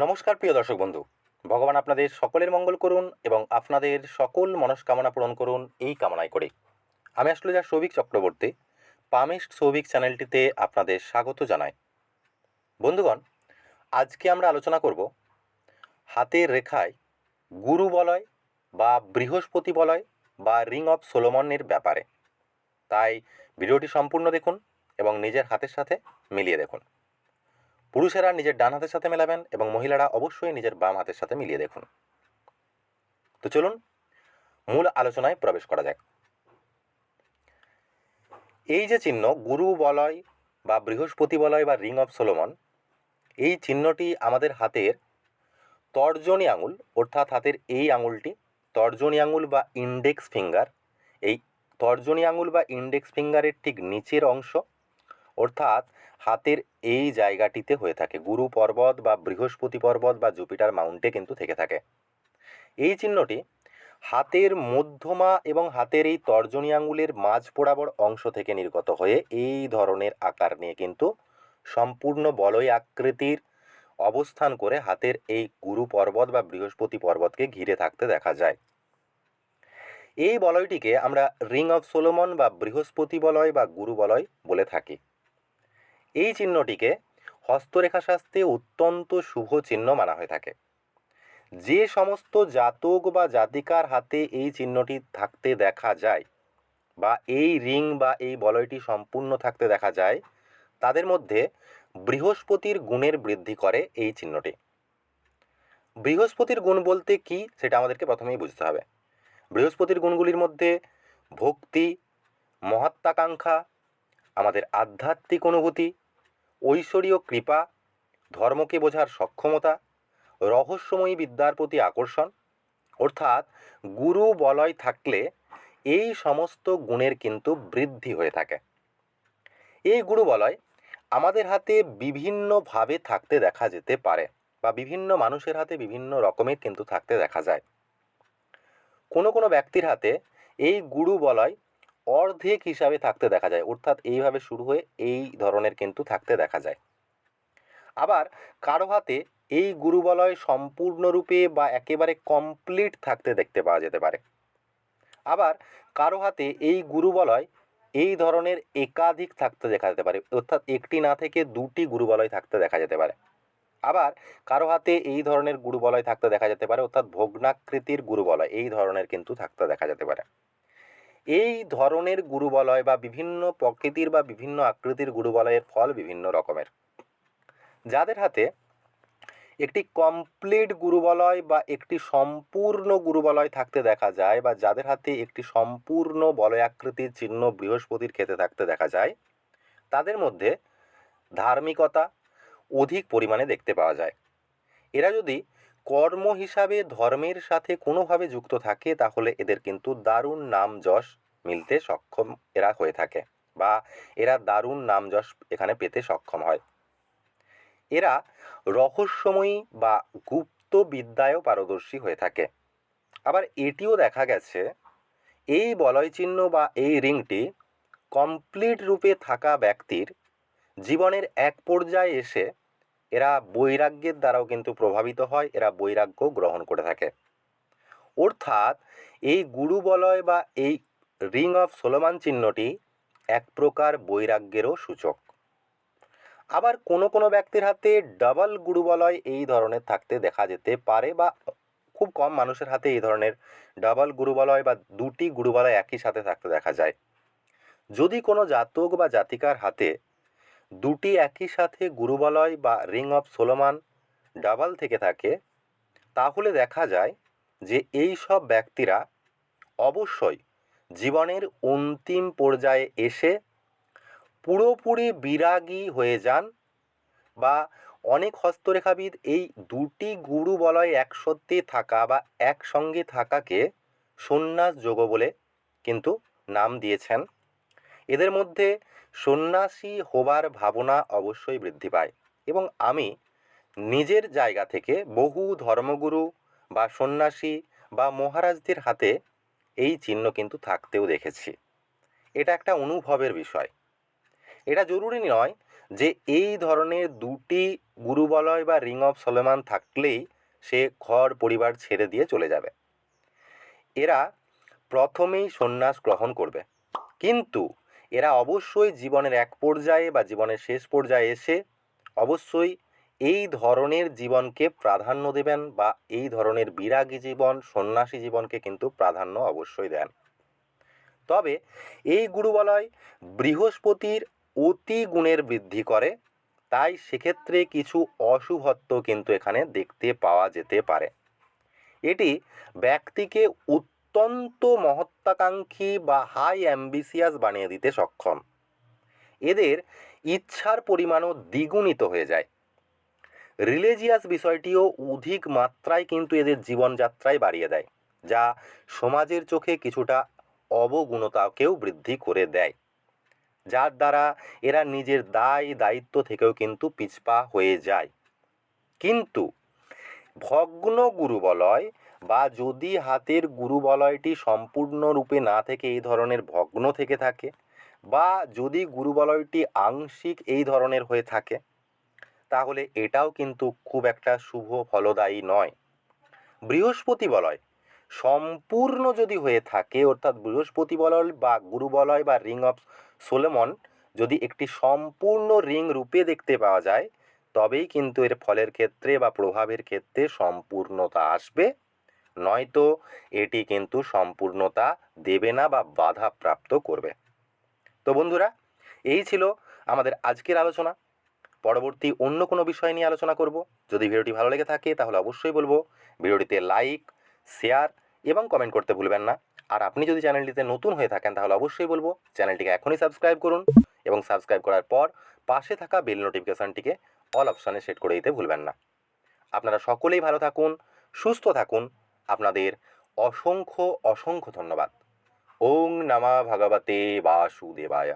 নমস্কার, প্রিয় দর্শক বন্ধু। ভগবান আপনাদের সকলের মঙ্গল করুন এবং আপনাদের সকল মনস্কামনা পূরণ করুন এই কামনাই করে। আমি আসলে যা সৌভিক চক্রবর্তী পামেস্ট সৌভিক চ্যানেলটিতে আপনাদের স্বাগত জানাই। বন্ধুগণ, আজকে আমরা আলোচনা করব হাতের রেখায় গুরু বলয় বা বৃহস্পতি বলয় বা রিং অফ সোলোমনের ব্যাপারে। তাই ভিডিওটি সম্পূর্ণ দেখুন এবং নিজের হাতের সাথে মিলিয়ে দেখুন। পুরুষেরা নিজের ডান হাতের সাথে মেলাবেন এবং মহিলারা অবশ্যই নিজের বাম হাতের সাথে মিলিয়ে দেখুন। তো চলুন, মূল আলোচনায় প্রবেশ করা যাক। এই যে চিহ্ন, গুরু বলয় বা বৃহস্পতি বলয় বা রিং অফ সোলোমন, এই চিহ্নটি আমাদের হাতের তর্জনী আঙুল, অর্থাৎ হাতের এই আঙুলটি, তর্জনী আঙুল বা ইন্ডেক্স ফিঙ্গার এই তর্জনী আঙুল বা ইন্ডেক্স ফিঙ্গারের ঠিক নিচের অংশ, অর্থাৎ হাতের এই জায়গাটিতে হয়ে থাকে। গুরু পর্বত বা বৃহস্পতি পর্বত বা জুপিটার মাউন্টে কিন্তু থেকে থাকে। এই চিহ্নটি হাতের মধ্যমা এবং হাতের এই তর্জনী আঙুলের মাঝ বরাবর অংশ থেকে নির্গত হয়ে এই ধরনের আকার নিয়ে কিন্তু সম্পূর্ণ বলয় আকৃতির অবস্থান করে হাতের এই গুরু পর্বত বা বৃহস্পতি পর্বতকে ঘিরে থাকতে দেখা যায়। এই বলয়টিকে আমরা রিং অফ সোলোমন বা বৃহস্পতি বলয় বা গুরু বলয় বলে থাকি। এই চিহ্নটিকে হস্তরেখা শাস্ত্রে অত্যন্ত শুভ চিহ্ন মানা হয়ে থাকে। যে সমস্ত জাতক বা জাতিকার হাতে এই চিহ্নটি থাকতে দেখা যায় বা এই রিং বা এই বলয়টি সম্পূর্ণ থাকতে দেখা যায়, তাদের মধ্যে বৃহস্পতির গুণের বৃদ্ধি করে এই চিহ্নটি। বৃহস্পতির গুণ বলতে কি সেটা আমাদেরকে প্রথমেই বুঝতে হবে। বৃহস্পতির গুণগুলির মধ্যে ভক্তি, মহাত্মাকাঙ্ক্ষা, আমাদের আধ্যাত্মিক অনুভূতি ঐশ্বরীয় কৃপা, ধর্মকে বোঝার সক্ষমতা, রহস্যময়ী বিদ্যার প্রতি আকর্ষণ, অর্থাৎ গুরু বলয় থাকলে এই সমস্ত গুণের কিন্তু বৃদ্ধি হয়ে থাকে। এই গুরু বলয় আমাদের হাতে বিভিন্নভাবে থাকতে দেখা যেতে পারে বা বিভিন্ন মানুষের হাতে বিভিন্ন রকমের কিন্তু থাকতে দেখা যায়। কোনো কোনো ব্যক্তির হাতে এই গুরু বলয় অর্ধেক হিসাবে থাকতে দেখা যায়। অর্থাৎ এইভাবে শুরু হয়ে এই ধরনের কিন্তু থাকতে দেখা যায়। আবার কারও হাতে এই গুরুবলয় সম্পূর্ণরূপে বা একেবারে কমপ্লিট থাকতে দেখতে পাওয়া যেতে পারে। আবার কারও হাতে এই গুরুবলয় এই ধরনের একাধিক থাকতে দেখা যেতে পারে। অর্থাৎ একটি না থেকে দুটি গুরুবলয় থাকতে দেখা যেতে পারে। আবার কারও হাতে এই ধরনের গুরুবলয় থাকতে দেখা যেতে পারে। অর্থাৎ ভগ্নাকৃতির গুরুবলয় এই ধরনের কিন্তু থাকতে দেখা যেতে পারে। এই ধরনের গুরুবলয় বা বিভিন্ন প্রকৃতির বা বিভিন্ন আকৃতির গুরুবলয়ের ফল বিভিন্ন রকমের। যাদের হাতে একটি কমপ্লিট গুরুবলয় বা একটি সম্পূর্ণ গুরুবলয় থাকতে দেখা যায় বা যাদের হাতে একটি সম্পূর্ণ বলয়াকৃতির চিহ্ন বৃহস্পতির ক্ষেত্রে থাকতে দেখা যায়, তাদের মধ্যে ধার্মিকতা অধিক পরিমাণে দেখতে পাওয়া যায়। এরা যদি কর্ম হিসাবে ধর্মের সাথে কোনোভাবে যুক্ত থাকে, তাহলে এদের কিন্তু দারুণ নাম যশ মিলতে সক্ষম এরা হয়ে থাকে বা এরা দারুণ নাম যশ এখানে পেতে সক্ষম হয়। এরা রহস্যময়ী বা গুপ্ত বিদ্যায়ও পারদর্শী হয়ে থাকে। আবার এটিও দেখা গেছে, এই বলয় চিহ্ন বা এই রিংটি কমপ্লিট রূপে থাকা ব্যক্তির জীবনের এক পর্যায়ে এসে এরা বৈরাগ্যের দ্বারাও কিন্তু প্রভাবিত হয়, এরা বৈরাগ্য গ্রহণ করে থাকে। অর্থাৎ এই গুরু বলয় বা এই রিং অফ সোলোমান চিহ্নটি এক প্রকার বৈরাগ্যেরও সূচক। আবার কোনো কোনো ব্যক্তির হাতে ডাবল গুরুবলয় এই ধরনের থাকতে দেখা যেতে পারে বা খুব কম মানুষের হাতে এই ধরনের ডাবল গুরুবলয় বা দুটি গুরুবলয় একই সাথে থাকতে দেখা যায়। যদি কোনো জাতক বা জাতিকার হাতে দুটি একই সাথে গুরুবলয় বা রিং অফ সোলোমান ডাবল থেকে থাকে, তাহলে দেখা যায় যে এই সব ব্যক্তিরা অবশ্যই জীবনের অন্তিম পর্যায়ে এসে পুরোপুরি বিরাগী হয়ে যান বা অনেক হস্তরেখাবিদ এই দুটি গুরু বলয় একসত্যি থাকা বা একসঙ্গে থাকাকে সন্ন্যাস যোগ বলে কিন্তু নাম দিয়েছেন। এদের মধ্যে সন্ন্যাসী হবার ভাবনা অবশ্যই বৃদ্ধি পায় এবং আমি নিজের জায়গা থেকে বহু ধর্মগুরু বা সন্ন্যাসী বা মহারাজদের হাতে এই চিহ্ন কিন্তু থাকতেও দেখেছি। এটা একটা অনুভবের বিষয়। এটা জরুরি নয় যে এই ধরনের দুটি গুরুবলয় বা রিং অফ সলেমান থাকলেই সে ঘর পরিবার ছেড়ে দিয়ে চলে যাবে। এরা প্রথমেই সন্ন্যাস গ্রহণ করবে। কিন্তু এরা অবশ্যই জীবনের এক পর্যায়ে বা জীবনের শেষ পর্যায়ে এসে অবশ্যই এই ধরনের জীবনকে প্রাধান্য দেবেন বা এই ধরনের বিরাগী জীবন, সন্ন্যাসী জীবনকে কিন্তু প্রাধান্য অবশ্যই দেন। তবে এই গুরুবলয় বৃহস্পতির অতি গুণের বৃদ্ধি করে, তাই সেক্ষেত্রে কিছু অশুভত্ব কিন্তু এখানে দেখতে পাওয়া যেতে পারে। এটি ব্যক্তিকে অত্যন্ত মহত্বাকাঙ্ক্ষী বা হাই অ্যাম্বিসিয়াস বানিয়ে দিতে সক্ষম। এদের ইচ্ছার পরিমাণও দ্বিগুণিত হয়ে যায়। রিলিজিয়াস বিষয়টিও অধিক মাত্রায় কিন্তু এদের জীবনযাত্রায় বাড়িয়ে দেয়, যা সমাজের চোখে কিছুটা অবগুণতাকেও বৃদ্ধি করে দেয়। যার দ্বারা এরা নিজের দায় দায়িত্ব থেকেও কিন্তু পিছপা হয়ে যায়। কিন্তু ভগ্ন গুরুবলয় বা যদি হাতের গুরুবলয়টি সম্পূর্ণরূপে না থেকে এই ধরনের ভগ্ন থেকে থাকে বা যদি গুরুবলয়টি আংশিক এই ধরনের হয়ে থাকে, তাহলে এটাও কিন্তু খুব একটা শুভ ফলদায়ী নয়। বৃহস্পতি বলয় সম্পূর্ণ যদি হয়ে থাকে, অর্থাৎ বৃহস্পতি বলয় বা গুরুবলয় বা রিং অফ সোলেমন যদি একটি সম্পূর্ণ রিং রূপে দেখতে পাওয়া যায় তবেই কিন্তু এর ফলের ক্ষেত্রে বা প্রভাবের ক্ষেত্রে সম্পূর্ণতা আসবে। নয়তো এটি কিন্তু সম্পূর্ণতা দেবে না বা বাধা প্রাপ্ত করবে। তো বন্ধুরা, এই ছিল আমাদের আজকের আলোচনা। পরবর্তী অন্য কোনো বিষয় নিয়ে আলোচনা করব। যদি ভিডিওটি ভালো লেগে থাকে, তাহলে অবশ্যই বলব ভিডিওটিতে লাইক, শেয়ার এবং কমেন্ট করতে ভুলবেন না। আর আপনি যদি চ্যানেলটিতে নতুন হয়ে থাকেন, তাহলে অবশ্যই বলব চ্যানেলটিকে এখনই সাবস্ক্রাইব করুন। এবং সাবস্ক্রাইব করার পর পাশে থাকা বেল নোটিফিকেশানটিকে অল অপশানে সেট করে দিতে ভুলবেন না। আপনারা সকলেই ভালো থাকুন, সুস্থ থাকুন। আপনাদের অসংখ্য অসংখ্য ধন্যবাদ। ওং নমা ভগবতে বাসুদেবায়।